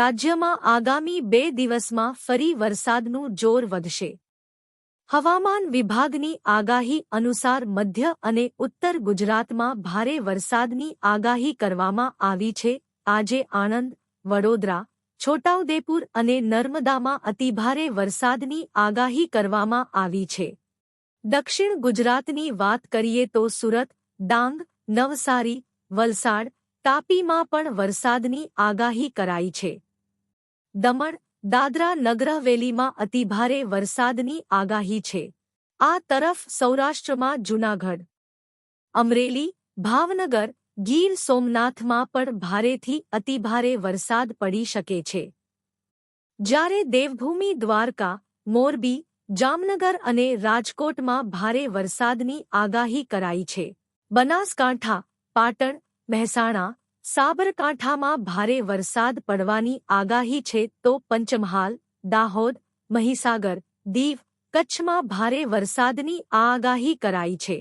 રાજ્યમાં આગામી બે દિવસમાં ફરી વરસાદનું જોર વધશે. હવામાન વિભાગની આગાહી અનુસાર મધ્ય અને ઉત્તર ગુજરાતમાં ભારે વરસાદની આગાહી કરવામાં આવી છે. આજે આણંદ, વડોદરા, છોટાઉદેપુર અને નર્મદામાં અતિભારે વરસાદની આગાહી કરવામાં આવી છે. દક્ષિણ ગુજરાતની વાત કરીએ તો સુરત, ડાંગ, નવસારી, વલસાડ, તાપીમાં પણ વરસાદની આગાહી કરાઈ છે. દમણ, દાદરા નગર હવેલીમાં અતિભારે વરસાદની આગાહી છે. આ તરફ સૌરાષ્ટ્રમાં જૂનાગઢ, અમરેલી, ભાવનગર, ગીર સોમનાથમાં પણ ભારેથી અતિભારે વરસાદ પડી શકે છે. જ્યારે દેવભૂમિ, દ્વારકા, મોરબી, જામનગર અને રાજકોટમાં ભારે વરસાદની આગાહી કરાઈ છે. બનાસકાંઠા, પાટણ, મહેસાણા સાબરકાંઠામાં ભારે વરસાદ પડવાની આગાહી છે તો પંચમહાલ, દાહોદ, મહીસાગર, દીવ કચ્છમાં ભારે વરસાદની આગાહી કરાઈ છે.